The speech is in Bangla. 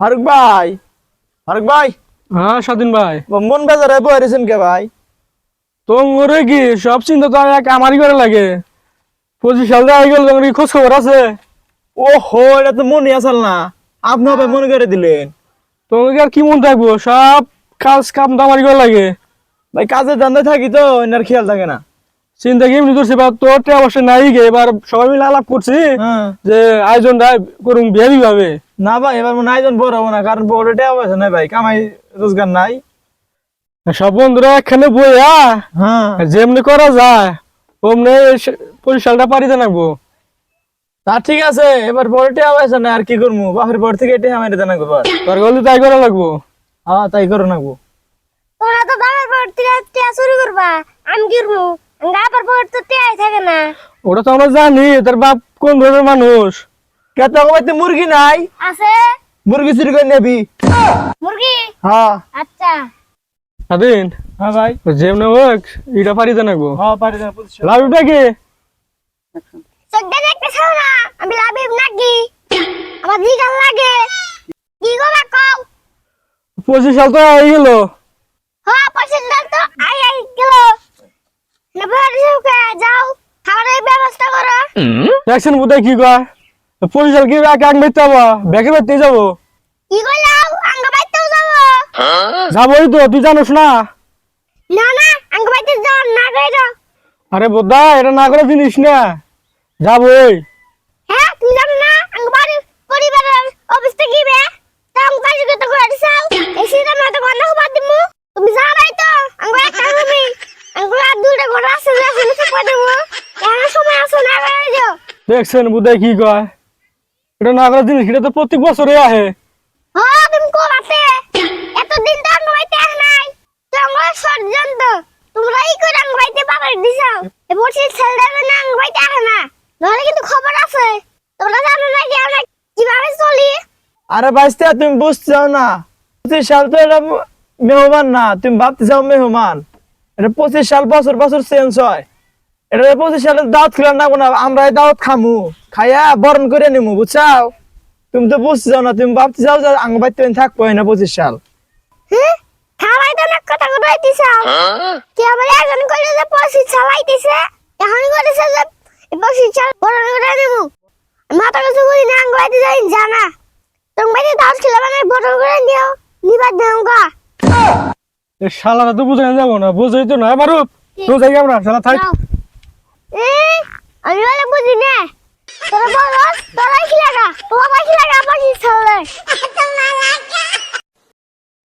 ফারুক ভাই ফারুক ভাই। হ্যাঁ স্বাধীন ভাই। মন বেজারে বহেছেন কে ভাই? তোমরে কি সব চিন্তা তো এক আমারই করে লাগে। পঁচিশ সাল দিয়ে গেল তোমার কি খোঁজ খবর আছে? ও হো এটা তো মনে আসল না। আপনি হবে মনে করে দিলেন। তোমাকে আর কি মন থাকব? সব কাজ কাম তো আমারই করে লাগে। ভাই কাজের ধান্দা থাকি তো এনার খেয়াল থাকে না। চিন্তা কি এমনি করছি? বা তোর টাকা পয়সা নাই গে এবার সবাই মিলে আলাপ করছি হ্যাঁ। যে আয়োজনটা করুন বিহারি ভাবে না ভাই এবার মনে আয়োজন বড় হব না কারণ বড় টাকা পয়সা নাই ভাই কামাই রোজগার নাই। সব বন্ধুরা বইয়া হ্যাঁ। যেমনি করা যায় পঁচিশ সালটা পারিতে নাকবো তা ঠিক আছে এবার বড় টাকা পয়সা নাই আর কি করব বাপের পর থেকে টাকা মারি দেনা করব তোর গলি তাই করা লাগবো? হ্যাঁ তাই করো নাকবো তোমরা তো দামের পর টিয়া টিয়া শুরু করবা আমি করব পর তো টিয়াই থাকে না। ওটা তো আমরা জানি তোর বাপ কোন ধরনের মানুষ? কে তো মুরগি নাই? আছে। মুরগি চুরি করে নেবি। মুরগি? হ্যাঁ। আচ্ছা। স্বাধীন হ্যাঁ ভাই। যেমনি হোক এটা পারিতে নাকবো হ্যাঁ পারি দেনা পঁচিশ লাভটা কি? চোখটা দেখতে চাও না? আমি লাভিব নাকি? আমার জিগাল লাগে। কি গো গলা কও? পঁচিশ সাল তো হয়ে গেল। হ্যাঁ পছন্দ তো আই আই গেল। যাও। খাবারের ব্যবস্থা করো। দেখছেন বোধহয় কি কয়? সাল কি এক এক মেরতে যাব ব্যাগে বেরতে যাব। কি কইলাও আঙ্গ বাইতেও যাব? যাবোই তো তুই জানোস না? না না আঙ্গ বাইতে যাও না কইরো আরে বোধা এটা না করে জিনিস না। যাবোই। হ্যাঁ তুমি জানো না আঙ্গ বাড়ি পরিবারের অবস্থা কি বে? তাম কাজ করতে করে দিছাও না তো গন্ডা বাদ দিমু। তুমি যা জানাই তো আঙ্গ একটা রুমি। আঙ্গ আর দুটো ঘর আছে যে করে দেবো এখন সময় আছে না করে দিও দেখছেন বোধহয় কি কয়? এটা না করে জিনিস এটা তো প্রত্যেক বছরে আহে। হ্যাঁ তুমি কো বাতে এতদিন তো আঙ্গ আস নাই। তোমরা ষড়যন্ত্র তোমরা এই করে আঙ্গ বাবার দিছাও এ বসে ছেলেদের না নাহলে কিন্তু খবর আছে। তোমরা জানো না কি আমরা কীভাবে চলি? আরে বাইসতে তুমি বুঝতে চাও না। পঁচিশ সাল তো এটা মেহমান না। তুমি ভাবতে চাও মেহমান। এটা পঁচিশ সাল বছর বছর চেঞ্জ হয়। এটা পঁচিশ সালে দাওয়াত খেলাম না না আমরা দাওয়াত খামু। খাইয়া বরণ করে নিমু বুঝছাও? তুমি তো বুঝতে চাও না তুমি ভাবতে চাও যে আঙ্গ বাইতে থাকব না পঁচিশ সাল হ্যাঁ খাওয়াই তো না কথা কথা হইতেছাও কি আবার এখন কইলে যে পশি চালাইতেছে? এখন কইতেছে যে পশি চাল বড় করে দেবো মাথা কিছু করি না আঙ্গ বাইতে যাই জানা। তুমি বাইতে দাওয়াত খেলে মানে বড় করে নিও নিবার দেও গা। এ শালারা তো বুঝে যাব না বুঝেই তো না এবারও তো যাই আমরা শালা থাক। যাও। আমি বলে বুঝি না। তোরা বল তোরা কি লাগা তোমার কি লাগা আমার কি